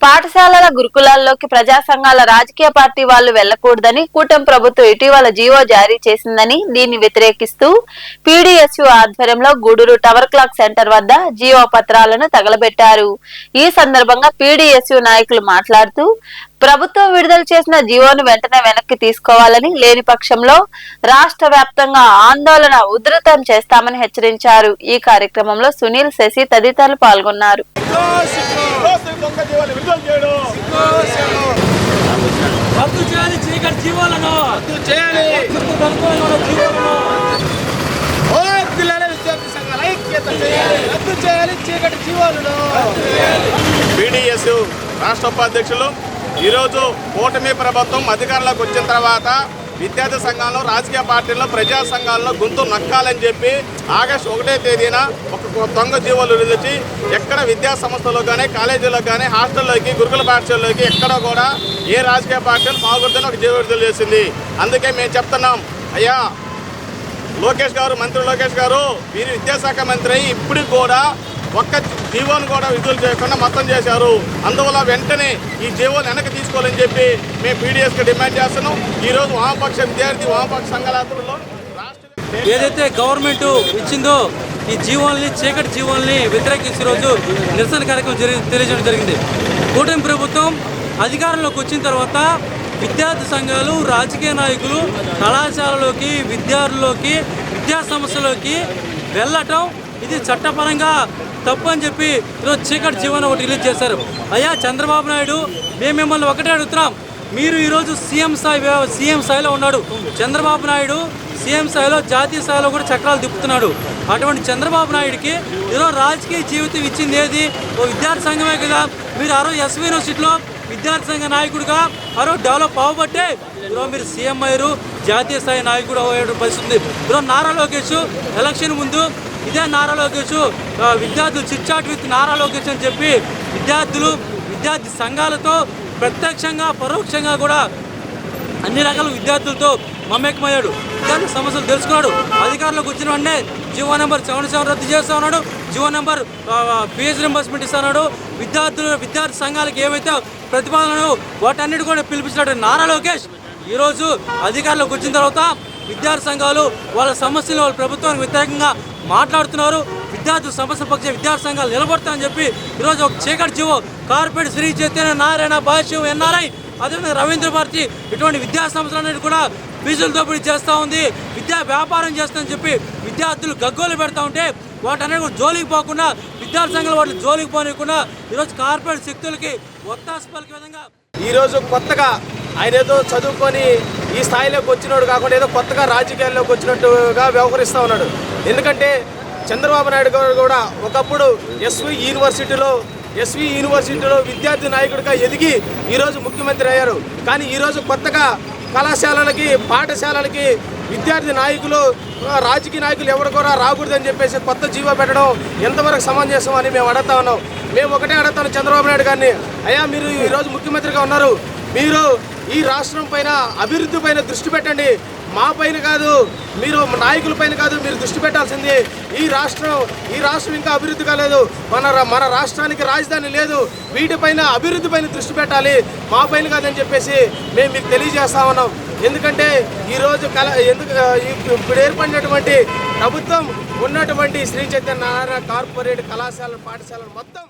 పాఠశాలల గురుకులాల్లోకి ప్రజా సంఘాల రాజకీయ పార్టీ వాళ్ళు వెళ్ళకూడదని కూటమి ప్రభుత్వం ఇటీవల జీవో జారీ చేసిందని దీన్ని వ్యతిరేకిస్తూ పీడీఎస్యు ఆధ్వర్యంలో గూడూరు టవర్ క్లాక్ సెంటర్ వద్ద జీవో పత్రాలను తగలబెట్టారు. ఈ సందర్భంగా పీడీఎస్యు నాయకులు మాట్లాడుతూ ప్రభుత్వం విడుదల చేసిన జీవోను వెంటనే వెనక్కి తీసుకోవాలని లేని పక్షంలో రాష్ట్ర వ్యాప్తంగా ఆందోళన ఉధృతం చేస్తామని హెచ్చరించారు. ఈ కార్యక్రమంలో సునీల్ శశి తదితరులు పాల్గొన్నారు దోస్తు దొంగ జీవాలు విడుదల చేయడం రద్దు చేయాలి చీకటి జీవాలను రద్దు చేయాలి రద్దు దొరకని జీవాలను ఓ పిల్లల విద్యార్థి సంఘాల ఐక్యత చేయాలి రద్దు చేయాలి చీకటి జీవాలను బీడీఎస్ రాష్ట్ర ఉపాధ్యక్షులు. ఈరోజు కూటమి ప్రభుత్వం అధికారంలోకి వచ్చిన తర్వాత విద్యార్థి సంఘాల్లో రాజకీయ పార్టీల్లో ప్రజా సంఘాల్లో గొంతు నక్కాలని చెప్పి ఆగస్టు ఒకటే తేదీన ఒక దొంగ జీవోలు విడిచి ఎక్కడ విద్యా సంస్థలో కానీ కాలేజీలో కానీ హాస్టల్లోకి గురుకుల పాఠశాలలోకి ఎక్కడ కూడా ఏ రాజకీయ పార్టీలు బాగుంటుందని ఒక జీవో విడుదల చేసింది. అందుకే మేము చెప్తున్నాం అయ్యా లోకేష్ గారు మంత్రి లోకేష్ గారు మీరు విద్యాశాఖ మంత్రి అయి ఇప్పుడు కూడా ఒక్క జీవోను కూడా విడుదల చేయకుండా మొత్తం చేశారు. అందువల్ల వెంటనే ఈ జీవోని వెనక్కి తీసుకోవాలని చెప్పి మేము పీడిఎస్కి డిమాండ్ చేస్తున్నాం. ఈరోజు వామపక్ష విద్యార్థి వామపక్ష సంఘాల ఏదైతే గవర్నమెంట్ ఇచ్చిందో ఈ జీవోల్ని చీకటి జీవోల్ని వ్యతిరేకించే రోజు నిరసన కార్యక్రమం జరిగి తెలియజేయడం జరిగింది. కూటమి ప్రభుత్వం అధికారంలోకి వచ్చిన తర్వాత విద్యార్థి సంఘాలు రాజకీయ నాయకులు కళాశాలలోకి విద్యార్థుల్లోకి విద్యా సంస్థలోకి వెళ్ళటం ఇది చట్టపరంగా తప్పు అని చెప్పి ఈరోజు చీకటి జీవనం ఒకటి రిలీజ్ చేశారు. అయ్యా చంద్రబాబు నాయుడు మేము మిమ్మల్ని ఒకటే అడుగుతున్నాం. మీరు ఈరోజు సీఎం స్థాయి సీఎం స్థాయిలో ఉన్నాడు. చంద్రబాబు నాయుడు సీఎం స్థాయిలో జాతీయ స్థాయిలో కూడా చక్రాలు తిప్పుతున్నాడు. అటువంటి చంద్రబాబు నాయుడికి ఈరోజు రాజకీయ జీవితం ఇచ్చింది ఏది? ఓ విద్యార్థి సంఘమే కదా. మీరు ఆ రోజు ఎస్వి యూనివర్సిటీలో విద్యార్థి సంఘ నాయకుడిగా ఆ రోజు డెవలప్ అవ్వబట్టే ఈరోజు మీరు సీఎం అయ్యారు. జాతీయ స్థాయి నాయకుడు అయ్యే పరిస్థితి ఈరోజు నారా లోకేష్ ఎలక్షన్ ముందు ఇదే నారా లోకేష్ విద్యార్థులు చిట్చాట్ విత్ నారా లోకేష్ అని చెప్పి విద్యార్థులు విద్యార్థి సంఘాలతో ప్రత్యక్షంగా పరోక్షంగా కూడా అన్ని రకాల విద్యార్థులతో మమేకమయ్యాడు. విద్యార్థి సమస్యలు తెలుసుకున్నాడు. అధికారులకు వచ్చిన వెంటనే జీవో నెంబర్ సెవెన్ సెవెన్ రద్దు చేస్తా ఉన్నాడు. జీవో నెంబర్ ఫీజు రింబర్స్మెంట్ ఇస్తున్నాడు విద్యార్థులు విద్యార్థి సంఘాలకు ఏవైతే ప్రతిపాదనలు వాటన్నిటి కూడా పిలిపించినాడు నారా లోకేష్ ఈరోజు అధికారులకు వచ్చిన తర్వాత విద్యార్థి సంఘాలు వాళ్ళ సమస్యలు వాళ్ళ ప్రభుత్వానికి వ్యతిరేకంగా మాట్లాడుతున్నారు. విద్యార్థుల సమస్య పక్ష విద్యార్థి సంఘాలు నిలబడతాయని చెప్పి ఈరోజు ఒక చీకటి GO corporate Sri Chaitanya Narayana Bhashyam NRI అదేవిధంగా రవీంద్ర భారతి ఇటువంటి విద్యా సంస్థలన్నిటి కూడా ఫీజులు దోపిడీ చేస్తూ ఉంది. విద్యా వ్యాపారం చేస్తుందని చెప్పి విద్యార్థులు గగ్గోలు పెడతా ఉంటే వాటన్నిటి కూడా జోలికి పోకుండా విద్యార్థి సంఘాలు వాటి జోలికి పోనీయకుండా ఈరోజు కార్పొరేట్ శక్తులకి ఒత్తాసు పలికే విధంగా ఈరోజు కొత్తగా ఆయన ఏదో చదువుకొని ఈ స్థాయిలోకి వచ్చినోడు కాకుండా ఏదో కొత్తగా రాజకీయాల్లోకి వచ్చినట్టుగా వ్యవహరిస్తూ ఉన్నాడు. ఎందుకంటే చంద్రబాబు నాయుడు గారు కూడా ఒకప్పుడు ఎస్వి యూనివర్సిటీలో ఎస్వి యూనివర్సిటీలో విద్యార్థి నాయకుడిగా ఎదిగి ఈరోజు ముఖ్యమంత్రి అయ్యారు. కానీ ఈరోజు కొత్తగా కళాశాలలకి పాఠశాలలకి విద్యార్థి నాయకులు రాజకీయ నాయకులు ఎవరు కూడా రాకూడదని చెప్పేసి కొత్త జీవో పెట్టడం ఎంతవరకు సమంజసం అని మేము అడుగుతా ఉన్నాం. మేము ఒకటే అడుగుతాను చంద్రబాబు నాయుడు గారిని అయ్యా మీరు ఈరోజు ముఖ్యమంత్రిగా ఉన్నారు. మీరు ఈ రాష్ట్రం పైన అభివృద్ధి పైన దృష్టి పెట్టండి. మా పైన కాదు మీరు నాయకుల పైన కాదు మీరు దృష్టి పెట్టాల్సింది ఈ రాష్ట్రం ఈ రాష్ట్రం ఇంకా అభివృద్ధి కాలేదు. మన రా- మన రాష్ట్రానికి రాజధాని లేదు. వీటిపైన అభివృద్ధి పైన దృష్టి పెట్టాలి. మా పైన కాదని చెప్పేసి మేము మీకు తెలియజేస్తా ఉన్నాం. ఎందుకంటే ఈరోజు కల ఎందుకు ఇప్పుడు ఏర్పడినటువంటి ప్రభుత్వం ఉన్నటువంటి శ్రీ చైతన్య నారాయణ కార్పొరేట్ కళాశాల పాఠశాలలు మొత్తం